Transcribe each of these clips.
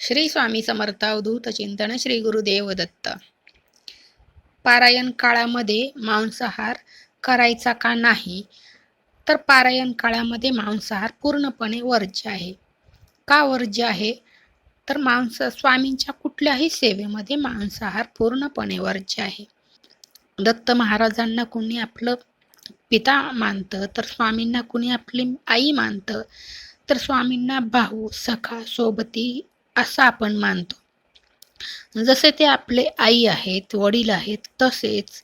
श्री स्वामी समर्थ अवधूत चिंतन श्री गुरुदेव दत्त. पारायण काळामध्ये मांसाहार करायचा का नाही? तर पारायण काळामध्ये मांसाहार पूर्णपणे वर्ज्य आहे. का वर्ज्य आहे? तर मांस स्वामींच्या कुठल्याही सेवेमध्ये मांसाहार पूर्णपणे वर्ज्य आहे. दत्त महाराजांना कुणी आपलं पिता मानतं तर स्वामींना कुणी आपली आई मानतं तर स्वामींना भाऊ सखा सोबती असं आपण मानतो. जसे ते आपले आई आहेत वडील आहेत तसेच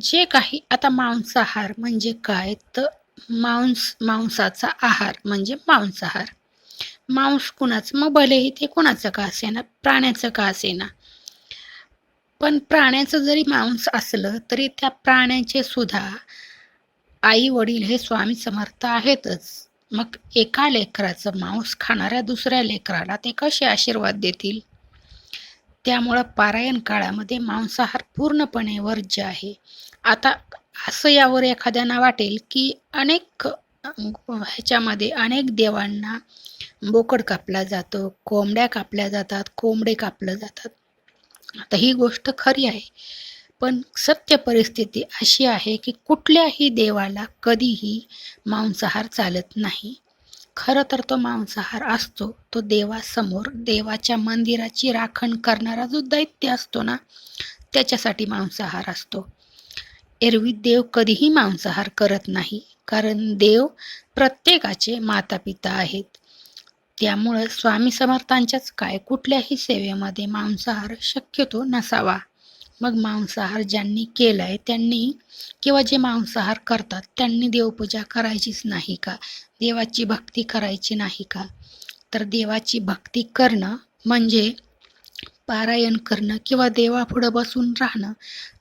जे काही आता मांसाहार म्हणजे काय? तर मांस मांसाचा आहार म्हणजे मांसाहार. मांस कुणाचं? मग भलेही ते कुणाचं का असेना? प्राण्याचं का असेना? पण प्राण्याचं जरी मांस असलं तरी त्या प्राण्याचे सुद्धा आई वडील हे स्वामी समर्थ आहेतच. मग एका लेकराचं मांस खाणाऱ्या दुसऱ्या लेकराला ते कसे आशीर्वाद देतील? त्यामुळं पारायण काळामध्ये मांसाहार पूर्णपणे वर्ज्य आहे. आता असं यावर एखाद्याना वाटेल की अनेक ह्याच्यामध्ये अनेक देवांना बोकड कापला जातो कोंबड्या कापल्या जातात कोंबडे कापलं जातात. आता ही गोष्ट खरी आहे. पण सत्य परिस्थिती अशी आहे की कुठल्याही देवाला कधीही मांसाहार चालत नाही. खरं तर तो मांसाहार असतो तो देवासमोर देवाच्या मंदिराची राखण करणारा जो दैत्य असतो ना त्याच्यासाठी मांसाहार असतो. एरवी देव कधीही मांसाहार करत नाही कारण देव प्रत्येकाचे मातापिता आहेत. त्यामुळं स्वामी समर्थांच्याच काय कुठल्याही सेवेमध्ये मांसाहार शक्यतो नसावा. मग मांसाहार ज्यांनी केलाय त्यांनी किंवा जे मांसाहार करतात त्यांनी देवपूजा करायचीच नाही का? देवाची भक्ती करायची नाही का? तर देवाची भक्ती करणं म्हणजे पारायण करणं किंवा देवापुढं बसून राहणं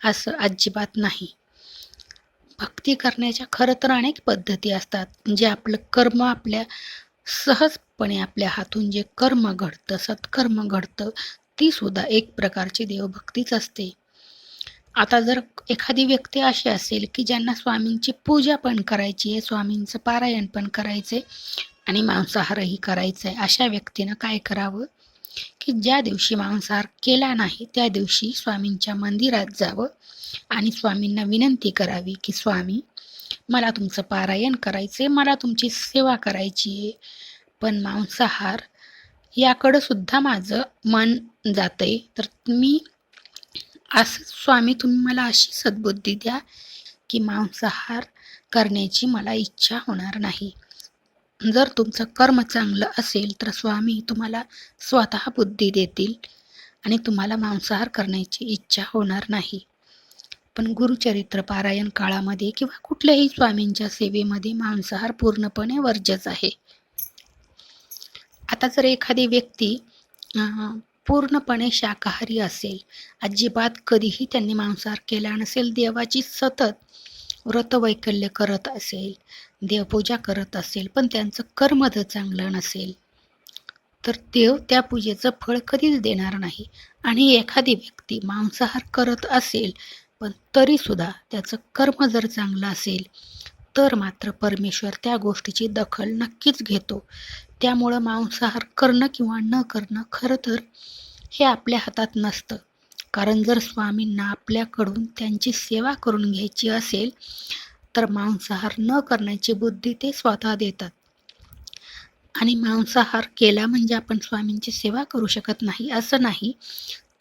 असं अजिबात नाही. भक्ती करण्याच्या खरं तर अनेक पद्धती असतात. जे आपलं कर्म आपल्या सहजपणे आपल्या हातून जे कर्म घडतं सत्कर्म घडतं ती सुद्धा एक प्रकारची देवभक्तीच असते. आता जर एखादी व्यक्ती अशी असेल की ज्यांना स्वामींची पूजा पण करायची आहे स्वामींचं पारायण पण करायचं आहे आणि मांसाहारही करायचं आहे अशा व्यक्तीनं काय करावं? की ज्या दिवशी मांसाहार केला नाही त्या दिवशी स्वामींच्या मंदिरात जावं आणि स्वामींना विनंती करावी की स्वामी मला तुमचं पारायण करायचं आहे मला तुमची सेवा करायची आहे पण मांसाहार याकडं सुद्धा माझं मन जातं आहे तर मी असं स्वामी तुम्ही मला अशी सद्बुद्धी द्या की मांसाहार करण्याची मला इच्छा होणार नाही. जर तुमचं कर्म चांगलं असेल तर स्वामी तुम्हाला स्वतः बुद्धी देतील आणि तुम्हाला मांसाहार करण्याची इच्छा होणार नाही. पण गुरुचरित्र पारायण काळामध्ये किंवा कुठल्याही स्वामींच्या सेवेमध्ये मांसाहार पूर्णपणे वर्जच आहे. आता जर एखादी व्यक्ती पूर्णपणे शाकाहारी असेल. अजिबात कधीही त्यांनी मांसाहार केला नसेल देवाची सतत व्रतवैकल्य करत असेल देवपूजा करत असेल पण त्यांचं कर्म जर चांगलं नसेल तर देव त्या पूजेचं फळ कधीच देणार नाही. आणि एखादी व्यक्ती मांसाहार करत असेल पण तरीसुद्धा त्याचं कर्म जर चांगलं असेल तर मात्र परमेश्वर त्या गोष्टीची दखल नक्कीच घेतो. त्यामुळं मांसाहार करणं किंवा न करणं खरं तर हे आपल्या हातात नसतं. कारण जर स्वामींना आपल्याकडून त्यांची सेवा करून घ्यायची असेल तर मांसाहार न करण्याची बुद्धी ते स्वतः देतात. आणि मांसाहार केला म्हणजे आपण स्वामींची सेवा करू शकत नाही असं नाही.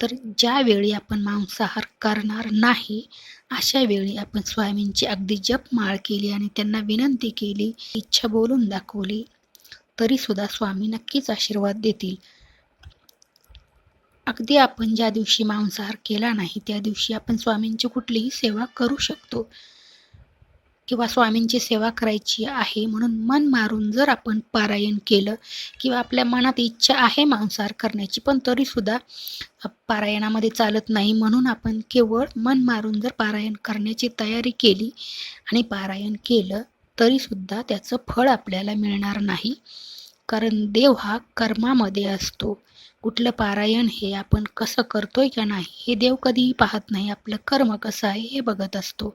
तर ज्यावेळी आपण मांसाहार करणार नाही अशा वेळी आपण स्वामींची अगदी जपमाळ केली आणि त्यांना विनंती केली इच्छा बोलून दाखवली तरीसुद्धा स्वामी नक्कीच आशीर्वाद देतील. अगदी आपण ज्या दिवशी मांसाहार केला नाही त्या दिवशी आपण स्वामींची कुठलीही सेवा करू शकतो. किंवा स्वामींची सेवा करायची आहे म्हणून मन मारून जर आपण पारायण केलं किंवा आपल्या मनात इच्छा आहे मांसाहार करण्याची पण तरीसुद्धा पारायणामध्ये चालत नाही म्हणून आपण केवळ मन मारून जर पारायण करण्याची तयारी केली आणि पारायण केलं तरीसुद्धा त्याचं फळ आपल्याला मिळणार नाही. कारण देव हा कर्मामध्ये असतो. कुठलं पारायण हे आपण कसं करतोय का नाही हे देव कधीही पाहत नाही. आपलं कर्म कसं आहे हे बघत असतो.